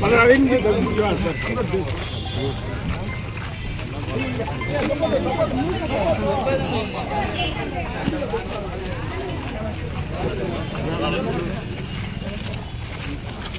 Mana lain dia dah jual Thank you.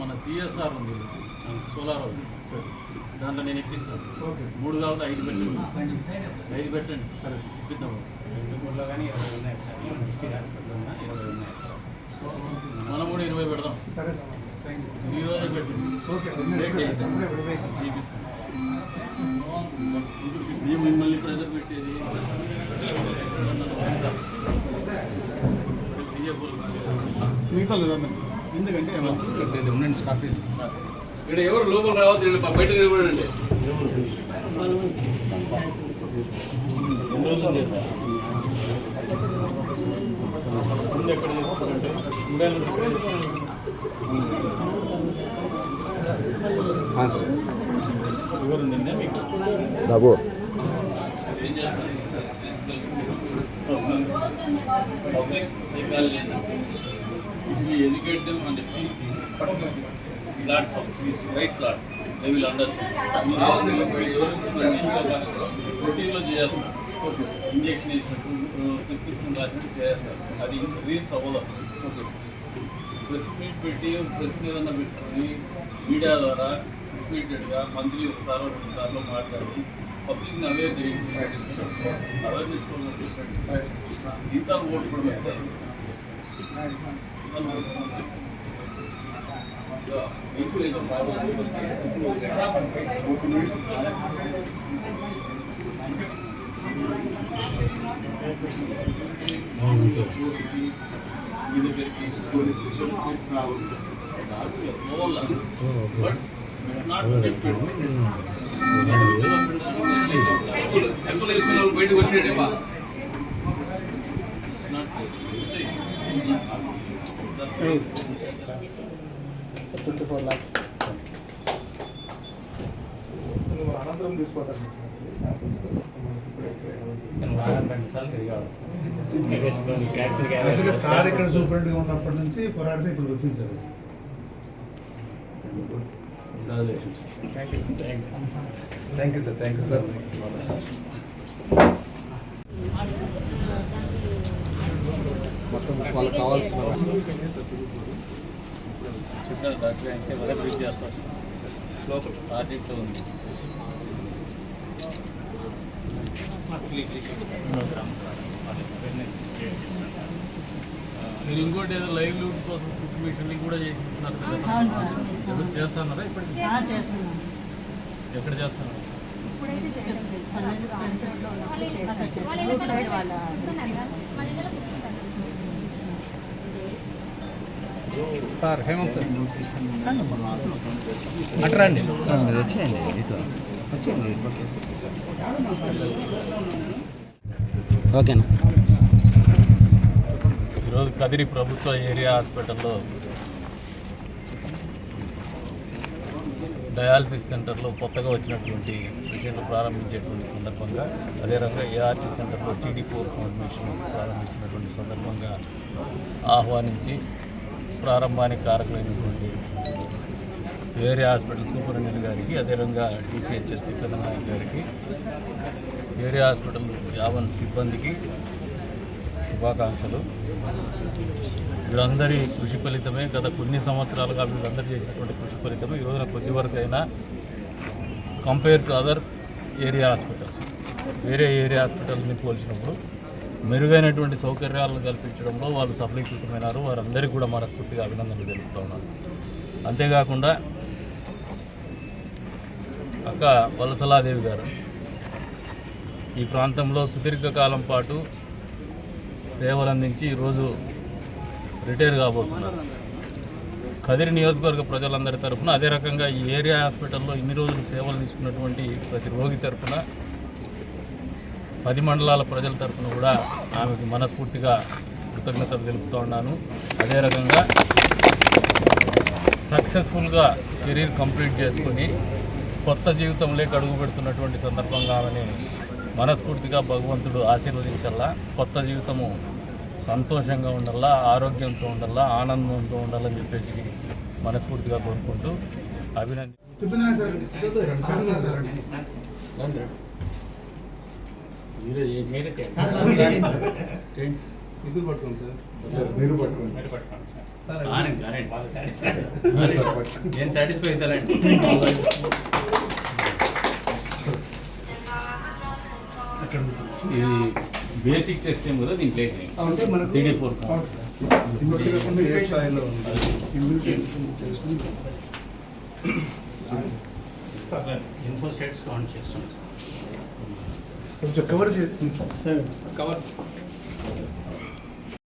మన CSR ఉంది. Solar ఉంది దాంట్లో నేను ఇప్పిస్తాను. మూడు కావాలి ఐదు పెట్టండి. ఐదు పెట్టండి. సరే ఇప్పిద్దాం. ఊళ్ళో కానీ ఇరవై ఉన్నాయి సార్. డిస్ట్రిక్ట్ హాస్పిటల్ ఉన్నా ఇరవై ఉన్నాయి. మనం కూడా ఇరవై పెడదాం. సరే ఈ రోజే పెట్టండి? చూపిస్తాం మేము మిమ్మల్ని ప్రెజర్ పెట్టేది. మిగతా లేదన్న ఎందుకంటే ఉండండి స్టాప్ ఇక్కడ ఎవరు లోపల రావద్దు వీళ్ళు బయట నిలబడండి. బాబు. ఏం చేస్తారు? Public psychology we educate them on the PC platform, PC, right platform. They will understand. రావద్దు వీళ్ళు బయట ఎవరు ప్రోటీన్లో చేస్తారు ఇంజెక్షన్ వేసినట్టు ప్రిస్క్రిప్షన్ రాసినట్టు చేస్తారు అది రీస్ట్ అవ్వదు ప్రెస్ మీట్ పెట్టి ప్రెస్ ఏదన్నా పెట్టుకొని మీడియా ద్వారా డిస్ట్రిబ్యూటెడ్గా మంత్లీ ఒకసారి రెండు సార్లు మాట్లాడి పబ్లిక్ని అవేర్ చేయండి అవేర్నెస్ ప్రోగ్రామ్ పెట్టండి జీతాలు ఓటు కూడా పెట్టారు ఇప్పుడు ఏదో పోలీస్ స్టేషన్ బట్ బయటకు వచ్చేయండి ట్వంటీ ఫోర్ ల్యాక్స్ అనంతరం యాక్చువల్గా సార్. ఇక్కడ సూపరింటెండెంట్గా ఉన్నప్పటి నుంచి పోరాడితే ఇప్పుడు వచ్చింది sir thank you sir thank you sir వాళ్ళకి కావాల్సిన డాక్టర్ అయితే మొదటి బ్రీఫ్ చేస్తాం ఆర్జిట్ ఉంది మీరు ఇంకోటి ఏదో లైవ్ లూట్ కోసం కుక్ మిషన్లు కూడా చేసిస్తున్నారు కదా చేస్తున్నారా ఇప్పటికి ఎక్కడ చేస్తున్నారు ఇప్పుడైతే వాళ్ళ సార్ హేమంత్ సార్. అట్రండి. సార్ మీరు వచ్చేయండి ఇటు వచ్చేయండి ఓకేనా? ఈరోజు కదిరి ప్రభుత్వ ఏరియా హాస్పిటల్లో డయాలసిస్ సెంటర్లో కొత్తగా వచ్చినటువంటి పేషెంట్లు ప్రారంభించేటువంటి సందర్భంగా అదే రకంగా ఏఆర్టీ సెంటర్లో సిడి ఫోర్ ఫౌండేషన్ ప్రారంభిస్తున్నటువంటి సందర్భంగా ఆహ్వానించి ప్రారంభానికి కారకులైనటువంటి ఏరియా హాస్పిటల్ సూపరింటెండెంట్ గారికి అదేవిధంగా టీసీహెచ్ఎస్ తిప్పనాయక్ గారికి ఏరియా హాస్పిటల్ యావన్ సిబ్బందికి శుభాకాంక్షలు. వీళ్ళందరి కృషి ఫలితమే గత కొన్ని సంవత్సరాలుగా వీళ్ళందరూ చేసినటువంటి కృషి ఫలితమే. ఈ రోజున కొద్ది వరకు అయినా compare to other area hospitals. వేరే ఏరియా హాస్పిటల్ని పోల్చినప్పుడు మెరుగైనటువంటి సౌకర్యాలను కల్పించడంలో వాళ్ళు సఫలీకృతమైనారు. వారందరికీ కూడా మనస్ఫూర్తిగా అభినందనలు తెలుపుతా ఉన్నాను. అంతేకాకుండా అక్క వలసలాదేవి గారు ఈ ప్రాంతంలో సుదీర్ఘకాలం పాటు సేవలు అందించి ఈరోజు రిటైర్ కాబోతున్నారు. కదిరి నియోజకవర్గ ప్రజలందరి తరఫున అదే రకంగా ఈ ఏరియా హాస్పిటల్లో ఇన్ని రోజులు సేవలు తీసుకున్నటువంటి ప్రతి రోగి తరఫున పది మండలాల ప్రజల తరఫున కూడా ఆమెకు మనస్ఫూర్తిగా కృతజ్ఞతలు తెలుపుతూ ఉన్నాను. అదే రకంగా సక్సెస్ఫుల్గా కెరీర్ కంప్లీట్ చేసుకుని కొత్త జీవితంలోకి అడుగు పెడుతున్నటువంటి సందర్భంగా ఆమెని మనస్ఫూర్తిగా భగవంతుడు ఆశీర్వదించాలా కొత్త జీవితము సంతోషంగా ఉండాలా ఆరోగ్యంతో ఉండాలా ఆనందంతో ఉండాలని చెప్పేసి మనస్ఫూర్తిగా కోరుకుంటూ అభినంది సార్ సార్ సార్. పట్టుకోండి. నేను సాటిస్ఫై అవుతానండి. ఇది బేసిక్ టెస్ట్ ఏం కదా దీంట్లో అంటే మనకు సిడి ఫోర్ ఏ స్థాయిలో ఉంది? ఇన్ఫో సెట్స్ కౌంట్ చేస్తాం కొంచెం కవర్ చేసి కవర్